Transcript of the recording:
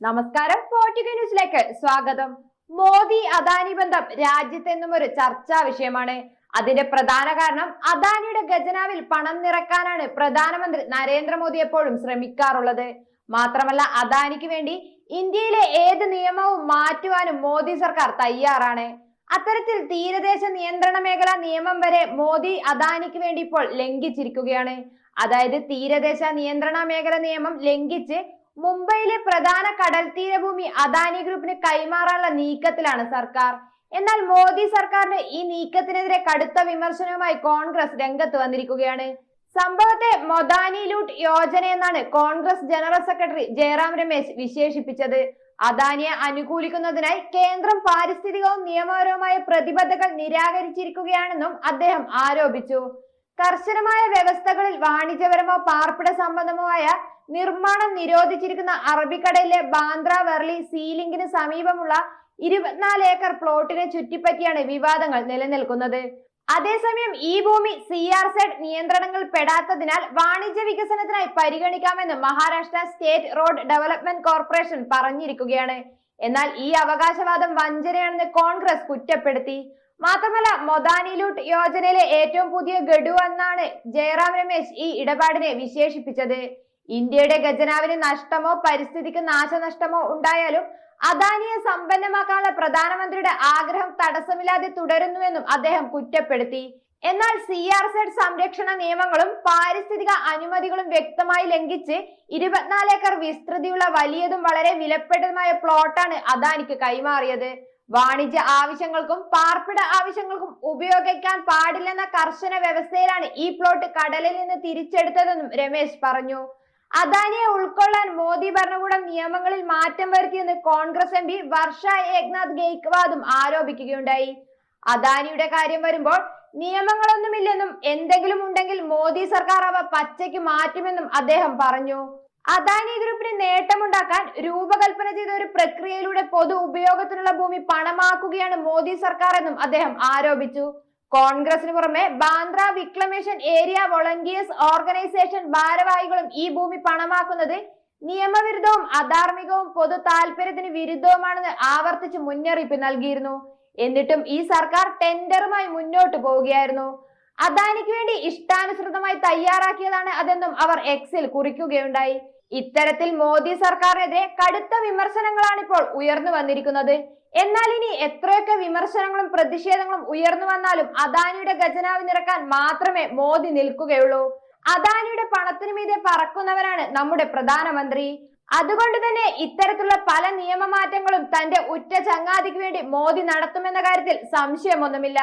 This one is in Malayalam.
നമസ്കാരം. പോർട്ടുഗൽ ന്യൂസിലേക്ക് സ്വാഗതം. മോദി അദാനി ബന്ധം രാജ്യത്തെന്നും ഒരു ചർച്ചാ വിഷയമാണ്. അതിന്റെ പ്രധാന കാരണം അദാനിയുടെ ഖജനാവിൽ പണം നിറക്കാനാണ് പ്രധാനമന്ത്രി നരേന്ദ്രമോദി എപ്പോഴും ശ്രമിക്കാറുള്ളത്. മാത്രമല്ല അദാനിക്ക് വേണ്ടി ഇന്ത്യയിലെ ഏത് നിയമവും മാറ്റുവാനും മോദി സർക്കാർ തയ്യാറാണ്. അത്തരത്തിൽ തീരദേശ നിയന്ത്രണ മേഖല നിയമം വരെ മോദി അദാനിക്ക് വേണ്ടി ഇപ്പോൾ ലംഘിച്ചിരിക്കുകയാണ്. അതായത് തീരദേശ നിയന്ത്രണ മേഖല നിയമം ലംഘിച്ച് മുംബൈയിലെ പ്രധാന കടൽ തീരഭൂമി അദാനി ഗ്രൂപ്പിന് കൈമാറാനുള്ള നീക്കത്തിലാണ് സർക്കാർ. എന്നാൽ മോദി സർക്കാരിന് ഈ നീക്കത്തിനെതിരെ കടുത്ത വിമർശനവുമായി കോൺഗ്രസ് രംഗത്ത് വന്നിരിക്കുകയാണ്. സംഭവത്തെ മൊദാനി ലൂട്ട് യോജന എന്നാണ് Congress general secretary Jairam Ramesh വിശേഷിപ്പിച്ചത്. അദാനിയെ അനുകൂലിക്കുന്നതിനായി കേന്ദ്രം പാരിസ്ഥിതികവും നിയമപരവുമായ പ്രതിബദ്ധതകൾ നിരാകരിച്ചിരിക്കുകയാണെന്നും അദ്ദേഹം ആരോപിച്ചു. കർശനമായ വ്യവസ്ഥകളിൽ വാണിജ്യപരമോ പാർപ്പിട സംബന്ധമോ ആയ നിർമ്മാണം നിരോധിച്ചിരിക്കുന്ന അറബിക്കടലിലെ ബാന്ദ്ര വെർലി സീലിംഗിന് സമീപമുള്ള ഇരുപത്തിനാല് ഏക്കർ പ്ലോട്ടിനെ ചുറ്റിപ്പറ്റിയാണ് വിവാദങ്ങൾ നിലനിൽക്കുന്നത്. അതേസമയം ഈ ഭൂമി സി ആർ സെഡ് നിയന്ത്രണങ്ങൾ പെടാത്തതിനാൽ വാണിജ്യ വികസനത്തിനായി പരിഗണിക്കാമെന്ന് Maharashtra state road development corporation പറഞ്ഞിരിക്കുകയാണ്. എന്നാൽ ഈ അവകാശവാദം വഞ്ചനയാണെന്ന് കോൺഗ്രസ് കുറ്റപ്പെടുത്തി. മാത്രമല്ല മൊദാനി ലൂട്ട് യോജനയിലെ ഏറ്റവും പുതിയ ഗഡു എന്നാണ് ജയറാം രമേശ് ഈ ഇടപാടിനെ വിശേഷിപ്പിച്ചത്. ഇന്ത്യയുടെ ഖജനാവിന് നഷ്ടമോ പരിസ്ഥിതിക്ക് നാശനഷ്ടമോ ഉണ്ടായാലും അദാനിയെ സമ്പന്നമാക്കാനുള്ള പ്രധാനമന്ത്രിയുടെ ആഗ്രഹം തടസ്സമില്ലാതെ തുടരുന്നുവെന്നും അദ്ദേഹം കുറ്റപ്പെടുത്തി. എന്നാൽ സി ആർ സെഡ് സംരക്ഷണ നിയമങ്ങളും പാരിസ്ഥിതിക അനുമതികളും വ്യക്തമായി ലംഘിച്ച് ഇരുപത്തിനാല് ഏക്കർ വിസ്തൃതിയുള്ള വലിയതും വളരെ വിലപ്പെട്ടതുമായ പ്ലോട്ടാണ് അദാനിക്ക് കൈമാറിയത്. വാണിജ്യ ആവശ്യങ്ങൾക്കും പാർപ്പിട ആവശ്യങ്ങൾക്കും ഉപയോഗിക്കാൻ പാടില്ലെന്ന കർശന വ്യവസ്ഥയിലാണ് ഈ പ്ലോട്ട് കടലിൽ നിന്ന് തിരിച്ചെടുത്തതെന്നും രമേശ് പറഞ്ഞു. അദാനിയെ ഉൾക്കൊള്ളാൻ മോദി ഭരണകൂടം നിയമങ്ങളിൽ മാറ്റം വരുത്തിയെന്ന് Congress M P Varsha Eknath ഗെയ്ക്വാദും ആരോപിക്കുകയുണ്ടായി. അദാനിയുടെ കാര്യം വരുമ്പോൾ നിയമങ്ങളൊന്നുമില്ലെന്നും എന്തെങ്കിലും ഉണ്ടെങ്കിൽ മോദി സർക്കാർ അവ പച്ചയ്ക്ക് മാറ്റുമെന്നും അദ്ദേഹം പറഞ്ഞു. അദാനി ഗ്രൂപ്പിന് നേട്ടമുണ്ടാക്കാൻ രൂപകൽപ്പന ചെയ്ത ഒരു പ്രക്രിയയിലൂടെ പൊതു ഉപയോഗത്തിനുള്ള ഭൂമി പണമാക്കുകയാണ് മോദി സർക്കാർ എന്നും അദ്ദേഹം ആരോപിച്ചു. കോൺഗ്രസിന് പുറമെ Bandra reclamation area volunteers organisation ഭാരവാഹികളും ഈ ഭൂമി പണമാക്കുന്നത് നിയമവിരുദ്ധവും അധാർമികവും പൊതു താല്പര്യത്തിന് വിരുദ്ധവുമാണെന്ന് ആവർത്തിച്ച് മുന്നറിയിപ്പ് നൽകിയിരുന്നു. എന്നിട്ടും ഈ സർക്കാർ ടെൻഡറുമായി മുന്നോട്ട് പോവുകയായിരുന്നു. അദാനിക്ക് വേണ്ടി ഇഷ്ടാനുസൃതമായി തയ്യാറാക്കിയതാണ് അതെന്നും അവർ എക്സിൽ കുറിക്കുകയുണ്ടായി. ഇത്തരത്തിൽ മോദി സർക്കാരിനെതിരെ കടുത്ത വിമർശനങ്ങളാണ് ഇപ്പോൾ ഉയർന്നു വന്നിരിക്കുന്നത്. എന്നാൽ ഇനി എത്രയൊക്കെ വിമർശനങ്ങളും പ്രതിഷേധങ്ങളും ഉയർന്നു വന്നാലും അദാനിയുടെ ഖജനാവ് നിറക്കാൻ മാത്രമേ മോദി നിൽക്കുകയുള്ളൂ. അദാനിയുടെ പണത്തിനു മീതെ പറക്കുന്നവരാണ് നമ്മുടെ പ്രധാനമന്ത്രി. അതുകൊണ്ട് തന്നെ ഇത്തരത്തിലുള്ള പല നിയമമാറ്റങ്ങളും തന്റെ ഉറ്റ ചങ്ങാതിക്ക് വേണ്ടി മോദി നടത്തുമെന്ന കാര്യത്തിൽ സംശയമൊന്നുമില്ല.